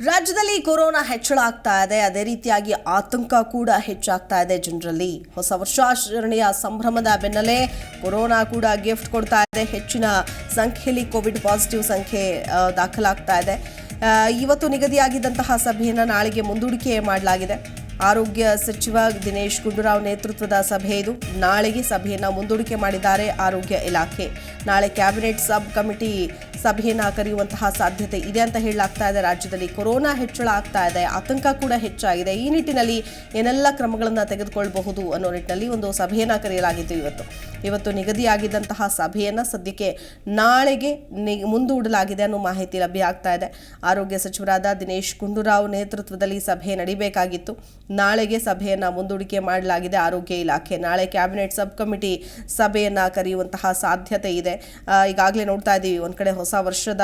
ರಾಜ್ಯದಲ್ಲಿ ಕೊರೋನಾ ಹೆಚ್ಚಳ ಆಗ್ತಾ ಇದೆ. ಅದೇ ರೀತಿಯಾಗಿ ಆತಂಕ ಕೂಡ ಹೆಚ್ಚಾಗ್ತಾ ಇದೆ ಜನರಲ್ಲಿ. ಹೊಸ ವರ್ಷಾಚರಣೆಯ ಸಂಭ್ರಮದ ಬೆನ್ನಲ್ಲೇ ಕೊರೋನಾ ಕೂಡ ಗಿಫ್ಟ್ ಕೊಡ್ತಾ ಇದೆ. ಹೆಚ್ಚಿನ ಸಂಖ್ಯೆಯಲ್ಲಿ ಕೋವಿಡ್ ಪಾಸಿಟಿವ್ ಸಂಖ್ಯೆ ದಾಖಲಾಗ್ತಾ ಇದೆ. ಇವತ್ತು ನಿಗದಿಯಾಗಿದ್ದಂತಹ ಸಭೆಯನ್ನು ನಾಳೆಗೆ ಮುಂದೂಡಿಕೆ ಮಾಡಲಾಗಿದೆ. ಆರೋಗ್ಯ ಸಚಿವ ದಿನೇಶ್ ಗುಂಡೂರಾವ್ ನೇತೃತ್ವದ ಸಭೆ ಇದು. ನಾಳೆಗೆ ಸಭೆಯನ್ನು ಮುಂದೂಡಿಕೆ ಮಾಡಿದ್ದಾರೆ ಆರೋಗ್ಯ ಇಲಾಖೆ. ನಾಳೆ ಕ್ಯಾಬಿನೆಟ್ ಸಬ್ ಕಮಿಟಿ ಸಭೆಯನ್ನು ಕರೆಯುವಂತಹ ಸಾಧ್ಯತೆ ಇದೆ ಅಂತ ಹೇಳಲಾಗ್ತಾ ಇದೆ. ರಾಜ್ಯದಲ್ಲಿ ಕೊರೋನಾ ಹೆಚ್ಚಳ ಆಗ್ತಾ ಇದೆ. ಆತಂಕ ಕೂಡ ಹೆಚ್ಚಾಗಿದೆ. ಈ ನಿಟ್ಟಿನಲ್ಲಿ ಏನೆಲ್ಲ ಕ್ರಮಗಳನ್ನು ತೆಗೆದುಕೊಳ್ಳಬಹುದು ಅನ್ನೋ ನಿಟ್ಟಿನಲ್ಲಿ ಒಂದು ಸಭೆಯನ್ನ ಕರೆಯಲಾಗಿತ್ತು ಇವತ್ತು. ಇವತ್ತು ನಿಗದಿಯಾಗಿದ್ದಂತಹ ಸಭೆಯನ್ನು ಸದ್ಯಕ್ಕೆ ನಾಳೆಗೆ ಮುಂದೂಡಲಾಗಿದೆ ಅನ್ನೋ ಮಾಹಿತಿ ಲಭ್ಯ ಆಗ್ತಾ ಇದೆ. ಆರೋಗ್ಯ ಸಚಿವರಾದ ದಿನೇಶ್ ಗುಂಡೂರಾವ್ ನೇತೃತ್ವದಲ್ಲಿ ಸಭೆ ನಡೀಬೇಕಾಗಿತ್ತು. ನಾಳೆಗೆ ಸಭೆಯನ್ನು ಮುಂದೂಡಿಕೆ ಮಾಡಲಾಗಿದೆ ಆರೋಗ್ಯ ಇಲಾಖೆ. ನಾಳೆ ಕ್ಯಾಬಿನೆಟ್ ಸಬ್ ಕಮಿಟಿ ಸಭೆಯನ್ನು ಕರೆಯುವಂತಹ ಸಾಧ್ಯತೆ ಇದೆ. ಈಗಾಗಲೇ ನೋಡ್ತಾ ಇದ್ದೀವಿ ಒಂದು ಕಡೆ ಹೊಸ ವರ್ಷದ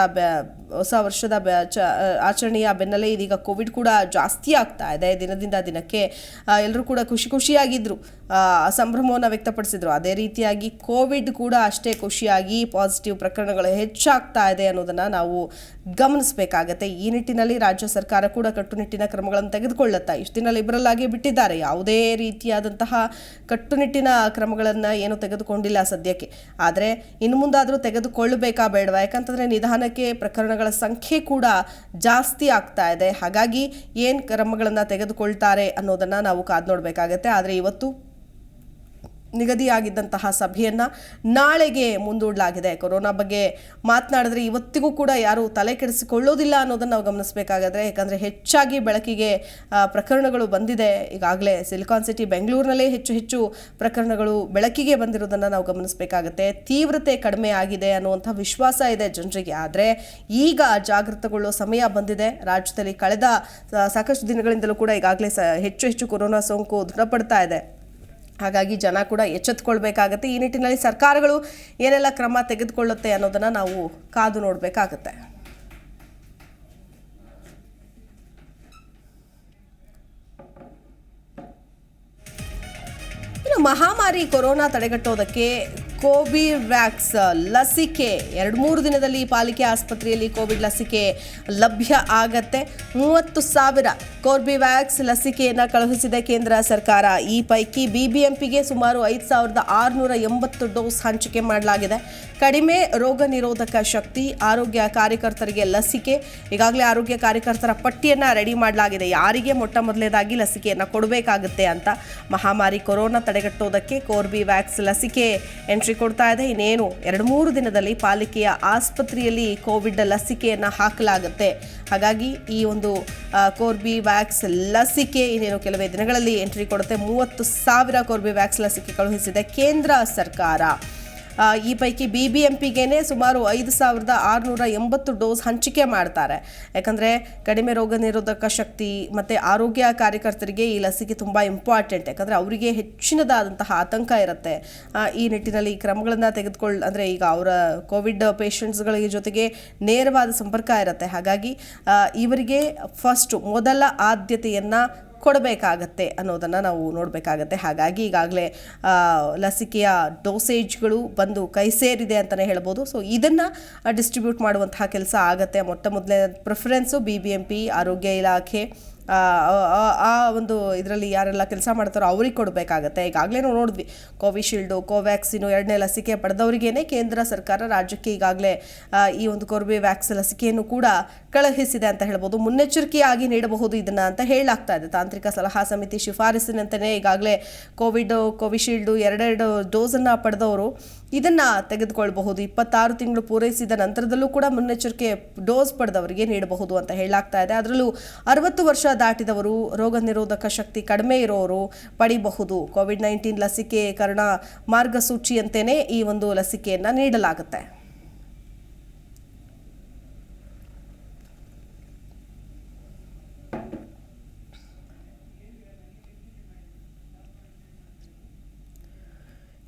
ಹೊಸ ವರ್ಷದ ಬೆ- ಚ ಆಚರಣೆಯ ಬೆನ್ನಲ್ಲೇ ಇದೀಗ ಕೋವಿಡ್ ಕೂಡ ಜಾಸ್ತಿ ಆಗ್ತಾ ಇದೆ ದಿನದಿಂದ ದಿನಕ್ಕೆ. ಎಲ್ಲರೂ ಕೂಡ ಖುಷಿ ಖುಷಿಯಾಗಿದ್ದರು ಸಂಭ್ರಮವನ್ನು ವ್ಯಕ್ತಪಡಿಸಿದರು. ಅದೇ ರೀತಿಯಾಗಿ ಕೋವಿಡ್ ಕೂಡ ಅಷ್ಟೇ ಖುಷಿಯಾಗಿ ಪಾಸಿಟಿವ್ ಪ್ರಕರಣಗಳು ಹೆಚ್ಚಾಗ್ತಾ ಇದೆ ಅನ್ನೋದನ್ನು ನಾವು ಗಮನಿಸಬೇಕಾಗತ್ತೆ. ಈ ನಿಟ್ಟಿನಲ್ಲಿ ರಾಜ್ಯ ಸರ್ಕಾರ ಕೂಡ ಕಟ್ಟುನಿಟ್ಟಿನ ಕ್ರಮಗಳನ್ನು ತೆಗೆದುಕೊಳ್ಳುತ್ತಾ ಇಷ್ಟು ದಿನ ಲಿಬರಲ್ ಆಗಿ ಬಿಟ್ಟಿದ್ದಾರೆ. ಯಾವುದೇ ರೀತಿಯಾದಂತಹ ಕಟ್ಟುನಿಟ್ಟಿನ ಕ್ರಮಗಳನ್ನು ಏನು ತೆಗೆದುಕೊಂಡಿಲ್ಲ ಸದ್ಯಕ್ಕೆ. ಆದರೆ ಇನ್ನು ಮುಂದಾದರೂ ತೆಗೆದುಕೊಳ್ಳಬೇಕಾ ಬೇಡವಾ? ಯಾಕಂತಂದರೆ ನಿಧಾನಕ್ಕೆ ಪ್ರಕರಣಗಳ ಸಂಖ್ಯೆ ಕೂಡ ಜಾಸ್ತಿ ಆಗ್ತಾ ಇದೆ. ಹಾಗಾಗಿ ಏನು ಕ್ರಮಗಳನ್ನು ತೆಗೆದುಕೊಳ್ತಾರೆ ಅನ್ನೋದನ್ನು ನಾವು ಕಾದು ನೋಡಬೇಕಾಗತ್ತೆ. ಆದರೆ ಇವತ್ತು ನಿಗದಿಯಾಗಿದ್ದಂತಹ ಸಭೆಯನ್ನು ನಾಳೆಗೆ ಮುಂದೂಡಲಾಗಿದೆ. ಕೊರೋನಾ ಬಗ್ಗೆ ಮಾತನಾಡಿದ್ರೆ ಇವತ್ತಿಗೂ ಕೂಡ ಯಾರೂ ತಲೆ ಕೆಡಿಸಿಕೊಳ್ಳೋದಿಲ್ಲ ಅನ್ನೋದನ್ನು ನಾವು ಗಮನಿಸಬೇಕಾಗತ್ತೆ. ಯಾಕಂದರೆ ಹೆಚ್ಚಾಗಿ ಬೆಳಕಿಗೆ ಪ್ರಕರಣಗಳು ಬಂದಿದೆ. ಈಗಾಗಲೇ ಸಿಲಿಕಾನ್ ಸಿಟಿ ಬೆಂಗಳೂರಿನಲ್ಲೇ ಹೆಚ್ಚು ಹೆಚ್ಚು ಪ್ರಕರಣಗಳು ಬೆಳಕಿಗೆ ಬಂದಿರೋದನ್ನು ನಾವು ಗಮನಿಸಬೇಕಾಗತ್ತೆ. ತೀವ್ರತೆ ಕಡಿಮೆ ಆಗಿದೆ ಅನ್ನುವಂಥ ವಿಶ್ವಾಸ ಇದೆ ಜನರಿಗೆ. ಆದರೆ ಈಗ ಜಾಗೃತಗೊಳ್ಳೋ ಸಮಯ ಬಂದಿದೆ. ರಾಜ್ಯದಲ್ಲಿ ಕಳೆದ ಸಾಕಷ್ಟು ದಿನಗಳಿಂದಲೂ ಕೂಡ ಈಗಾಗಲೇ ಹೆಚ್ಚು ಹೆಚ್ಚು ಕೊರೋನಾ ಸೋಂಕು ದೃಢಪಡ್ತಾ ಇದೆ. ಹಾಗಾಗಿ ಜನ ಕೂಡ ಎಚ್ಚೆತ್ಕೊಳ್ಬೇಕಾಗತ್ತೆ. ಈ ನಿಟ್ಟಿನಲ್ಲಿ ಸರ್ಕಾರಗಳು ಏನೆಲ್ಲ ಕ್ರಮ ತೆಗೆದುಕೊಳ್ಳುತ್ತೆ ಅನ್ನೋದನ್ನು ನಾವು ಕಾದು ನೋಡಬೇಕಾಗತ್ತೆ. ಇನ್ನು ಮಹಾಮಾರಿ ಕೊರೋನಾ ತಡೆಗಟ್ಟೋದಕ್ಕೆ ಕೋವಿವ್ಯಾಕ್ಸ್ ಲಸಿಕೆ. ಎರಡು ಮೂರು ದಿನದಲ್ಲಿ ಪಾಲಿಕೆ ಆಸ್ಪತ್ರೆಯಲ್ಲಿ ಕೋವಿಡ್ ಲಸಿಕೆ ಲಭ್ಯ ಆಗತ್ತೆ. ಮೂವತ್ತು ಸಾವಿರ ಕೋರ್ಬಿವ್ಯಾಕ್ಸ್ ಲಸಿಕೆಯನ್ನು ಕಳುಹಿಸಿದೆ ಕೇಂದ್ರ ಸರ್ಕಾರ. ಈ ಪೈಕಿ ಬಿಬಿಎಂಪಿಗೆ ಸುಮಾರು ಐದು ಸಾವಿರದ ಆರುನೂರ ಎಂಬತ್ತು ಡೋಸ್ ಹಂಚಿಕೆ ಮಾಡಲಾಗಿದೆ. ಕಡಿಮೆ ರೋಗ ನಿರೋಧಕ ಶಕ್ತಿ, ಆರೋಗ್ಯ ಕಾರ್ಯಕರ್ತರಿಗೆ ಲಸಿಕೆ, ಈಗಾಗಲೇ ಆರೋಗ್ಯ ಕಾರ್ಯಕರ್ತರ ಪಟ್ಟಿಯನ್ನು ರೆಡಿ ಮಾಡಲಾಗಿದೆ. ಯಾರಿಗೆ ಮೊಟ್ಟ ಮೊದಲನೇದಾಗಿ ಲಸಿಕೆಯನ್ನು ಕೊಡಬೇಕಾಗುತ್ತೆ ಅಂತ ಮಹಾಮಾರಿ ಕೊರೋನಾ ತಡೆಗಟ್ಟೋದಕ್ಕೆ ಕೋರ್ಬಿವ್ಯಾಕ್ಸ್ ಲಸಿಕೆ ಎಂಟ್ರಿ ಕೊಡ್ತಾ ಇದೆ. ಇನ್ನೇನು, ಎರಡು ಮೂರು ದಿನದಲ್ಲಿ ಪಾಲಿಕೆಯ ಆಸ್ಪತ್ರೆಯಲ್ಲಿ ಕೋವಿಡ್ ಲಸಿಕೆಯನ್ನು ಹಾಕಲಾಗುತ್ತೆ. ಹಾಗಾಗಿ ಈ ಒಂದು ಕೋರ್ಬಿ ವ್ಯಾಕ್ಸ್ ಲಸಿಕೆ ಇನ್ನೇನು ಕೆಲವೇ ದಿನಗಳಲ್ಲಿ ಎಂಟ್ರಿ ಕೊಡುತ್ತೆ. ಮೂವತ್ತು ಸಾವಿರ ಕೋರ್ಬಿವ್ಯಾಕ್ಸ್ ಲಸಿಕೆ ಕಳುಹಿಸಿದೆ ಕೇಂದ್ರ ಸರ್ಕಾರ. ಈ ಪೈಕಿ ಬಿ ಬಿ ಎಂ ಪಿಗೇನೆ ಸುಮಾರು ಐದು ಸಾವಿರದ ಆರುನೂರ ಎಂಬತ್ತು ಡೋಸ್ ಹಂಚಿಕೆ ಮಾಡ್ತಾರೆ. ಯಾಕಂದರೆ ಕಡಿಮೆ ರೋಗ ನಿರೋಧಕ ಶಕ್ತಿ ಮತ್ತು ಆರೋಗ್ಯ ಕಾರ್ಯಕರ್ತರಿಗೆ ಈ ಲಸಿಕೆ ತುಂಬ ಇಂಪಾರ್ಟೆಂಟ್ ಯಾಕಂದರೆ ಅವರಿಗೆ ಹೆಚ್ಚಿನದಾದಂತಹ ಆತಂಕ ಇರುತ್ತೆ. ಈ ನಿಟ್ಟಿನಲ್ಲಿ ಕ್ರಮಗಳನ್ನು ತೆಗೆದುಕೊಳ್ ಅಂದರೆ ಈಗ ಅವರ ಕೋವಿಡ್ ಪೇಷಂಟ್ಸ್ಗಳ ಜೊತೆಗೆ ನೇರವಾದ ಸಂಪರ್ಕ ಇರುತ್ತೆ. ಹಾಗಾಗಿ ಇವರಿಗೆ ಫಸ್ಟು ಮೊದಲ ಆದ್ಯತೆಯನ್ನು ಕೊಡಬೇಕಾಗತ್ತೆ ಅನ್ನೋದನ್ನು ನಾವು ನೋಡಬೇಕಾಗತ್ತೆ. ಹಾಗಾಗಿ ಈಗಾಗಲೇ ಲಸಿಕೆಯ ಡೋಸೇಜ್ಗಳು ಬಂದು ಕೈ ಸೇರಿದೆ ಅಂತಲೇ ಹೇಳ್ಬೋದು. ಸೊ, ಇದನ್ನು ಡಿಸ್ಟ್ರಿಬ್ಯೂಟ್ ಮಾಡುವಂತಹ ಕೆಲಸ ಆಗುತ್ತೆ. ಮೊಟ್ಟ ಮೊದಲನೇ ಪ್ರಿಫರೆನ್ಸು ಬಿ ಬಿ ಎಂ ಆರೋಗ್ಯ ಇಲಾಖೆ ಆ, ಒಂದು ಇದರಲ್ಲಿ ಯಾರೆಲ್ಲ ಕೆಲಸ ಮಾಡ್ತಾರೋ ಅವ್ರಿಗೆ ಕೊಡಬೇಕಾಗತ್ತೆ. ಈಗಾಗಲೇ ನಾವು ನೋಡಿದ್ವಿ. ಕೋವಿಶೀಲ್ಡು ಕೋವ್ಯಾಕ್ಸಿನು ಎರಡನೇ ಲಸಿಕೆ ಪಡೆದವರಿಗೇನೆ ಕೇಂದ್ರ ಸರ್ಕಾರ ರಾಜ್ಯಕ್ಕೆ ಈಗಾಗಲೇ ಈ ಒಂದು ಕೋರ್ಬೆವ್ಯಾಕ್ಸ್ ಲಸಿಕೆಯನ್ನು ಕೂಡ ಕಳುಹಿಸಿದೆ ಅಂತ ಹೇಳ್ಬೋದು. ಮುನ್ನೆಚ್ಚರಿಕೆಯಾಗಿ ನೀಡಬಹುದು ಇದನ್ನು ಅಂತ ಹೇಳಲಾಗ್ತಾ ಇದೆ. ತಾಂತ್ರಿಕ ಸಲಹಾ ಸಮಿತಿ ಶಿಫಾರಸಿನಂತೆಯೇ ಈಗಾಗಲೇ ಕೋವಿಡ್ ಕೋವಿಶೀಲ್ಡು ಎರಡೆರಡು ಡೋಸನ್ನು ಪಡೆದವರು ಇದನ್ನು ತೆಗೆದುಕೊಳ್ಬಹುದು. ಇಪ್ಪತ್ತಾರು ತಿಂಗಳು ಪೂರೈಸಿದ ನಂತರದಲ್ಲೂ ಕೂಡ ಮುನ್ನೆಚ್ಚರಿಕೆ ಡೋಸ್ ಪಡೆದವರಿಗೆ ನೀಡಬಹುದು ಅಂತ ಹೇಳಲಾಗ್ತಾ ಇದೆ. ಅದರಲ್ಲೂ ಅರವತ್ತು ವರ್ಷ ದಾಟಿದವರು ರೋಗ ನಿರೋಧಕ ಶಕ್ತಿ ಕಡಿಮೆ ಇರೋರು ಪಡಿಬಹುದು. ಕೋವಿಡ್ ನೈನ್ಟೀನ್ ಲಸಿಕೆಕರಣ ಮಾರ್ಗಸೂಚಿಯಂತೆಯೇ ಈ ಒಂದು ಲಸಿಕೆಯನ್ನು ನೀಡಲಾಗುತ್ತೆ.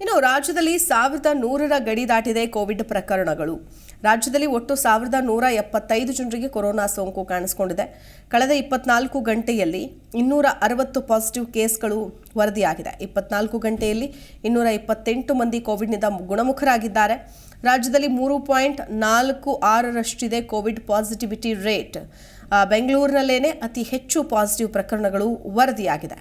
ಇನ್ನು ರಾಜ್ಯದಲ್ಲಿ ಸಾವಿರದ ನೂರರ ಗಡಿ ದಾಟಿದೆ ಕೋವಿಡ್ ಪ್ರಕರಣಗಳು. ರಾಜ್ಯದಲ್ಲಿ ಒಟ್ಟು ಸಾವಿರದ ನೂರ ಎಪ್ಪತ್ತೈದು ಜನರಿಗೆ ಕೊರೋನಾ ಸೋಂಕು ಕಾಣಿಸಿಕೊಂಡಿದೆ. ಕಳೆದ ಇಪ್ಪತ್ನಾಲ್ಕು ಗಂಟೆಯಲ್ಲಿ ಇನ್ನೂರ ಅರವತ್ತು ಪಾಸಿಟಿವ್ ಕೇಸ್ಗಳು ವರದಿಯಾಗಿದೆ. ಇಪ್ಪತ್ನಾಲ್ಕು ಗಂಟೆಯಲ್ಲಿ ಇನ್ನೂರ ಇಪ್ಪತ್ತೆಂಟು ಮಂದಿ ಕೋವಿಡ್ನಿಂದ ಗುಣಮುಖರಾಗಿದ್ದಾರೆ. ರಾಜ್ಯದಲ್ಲಿ ಮೂರು ಪಾಯಿಂಟ್ ನಾಲ್ಕು ಆರರಷ್ಟಿದೆ ಕೋವಿಡ್ ಪಾಸಿಟಿವಿಟಿ ರೇಟ್. ಬೆಂಗಳೂರಿನಲ್ಲೇನೆ ಅತಿ ಹೆಚ್ಚು ಪಾಸಿಟಿವ್ ಪ್ರಕರಣಗಳು ವರದಿಯಾಗಿದೆ.